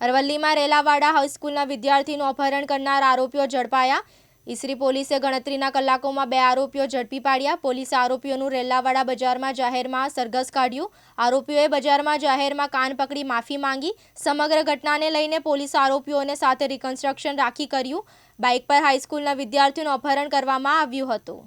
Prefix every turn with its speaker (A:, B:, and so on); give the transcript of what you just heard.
A: અરવલ્લીમાં રેલાવાડા હાઈસ્કૂલના વિદ્યાર્થીનું અપહરણ કરનાર આરોપીઓ ઝડપાયા. ઈસરી પોલીસે ગણતરીના કલાકોમાં બે આરોપીઓ ઝડપી પાડ્યા. પોલીસે આરોપીઓનું રેલાવાડા બજારમાં જાહેરમાં સરઘસ કાઢ્યું. આરોપીઓએ બજારમાં જાહેરમાં કાન પકડી માફી માંગી. સમગ્ર ઘટનાને લઈને પોલીસ આરોપીઓને સાથે રિકન્સ્ટ્રક્શન રાખી કર્યું. બાઇક પર હાઈસ્કૂલના વિદ્યાર્થીઓનું અપહરણ કરવામાં આવ્યું હતું.